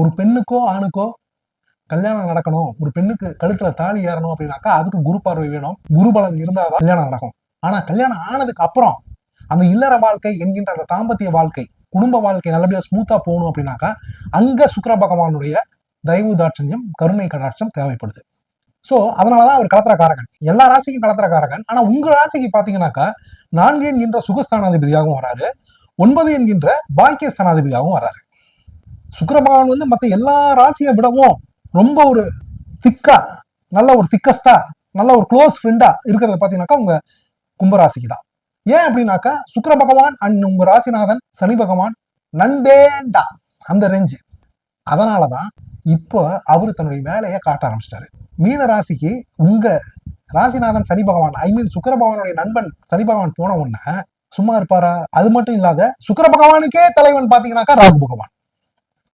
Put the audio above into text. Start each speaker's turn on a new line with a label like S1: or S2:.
S1: ஒரு பெண்ணுக்கோ ஆணுக்கோ கல்யாணம் நடக்கணும். ஒரு பெண்ணுக்கு கழுத்துல தாலி ஏறணும் அப்படின்னாக்கா அதுக்கு குரு பார்வை வேணும். குருபலன் இருந்தாதான் கல்யாணம் நடக்கும். ஆனா கல்யாணம் ஆனதுக்கு அப்புறம் அந்த இல்லற வாழ்க்கை என்கின்ற அந்த தாம்பத்திய வாழ்க்கை குடும்ப வாழ்க்கை நல்லபடியாக ஸ்மூத்தா போகணும் அப்படின்னாக்கா அங்க சுக்கிர பகவானுடைய தயவு தாட்சண்யம் கருணை கடாட்சம் தேவைப்படுது. ஸோ அதனாலதான் அவர் கலத்திரக்காரகன் எல்லா ராசிக்கும் கலத்திரக்காரகன் ஆனா உங்க ராசிக்கு பாத்தீங்கன்னாக்கா நான்கு என்கின்ற சுகஸ்தானாதிபதியாகவும் வராரு. ஒன்பது என்கின்ற பாக்கிய ஸ்தானாதிபதியாகவும் வராரு. சுக்கர பகவான் வந்து மற்ற எல்லா ராசியை விடவும் ரொம்ப ஒரு திக்கா நல்ல ஒரு திக்கஸ்டா நல்ல ஒரு க்ளோஸ் ஃப்ரெண்டா இருக்கிறத பார்த்தீங்கன்னாக்கா உங்க கும்பராசிக்கு தான் ஏன் அப்படின்னாக்கா சுக்கர பகவான் அண்ட் உங்க ராசிநாதன் சனி பகவான் நண்பேண்டா அந்த ரேஞ்சு அதனாலதான் இப்போ அவர் தன்னுடைய வேலையை காட்ட ஆரம்பிச்சிட்டாரு. மீன ராசிக்கு உங்க ராசிநாதன் சனி பகவான் ஐ மீன் சுக்கர பகவானுடைய நண்பன் சனி பகவான் போன உடனே சும்மா இருப்பாரா? அது மட்டும் இல்லாத சுக்கர பகவானுக்கே தலைவன் பாத்தீங்கன்னாக்கா ராகு பகவான்.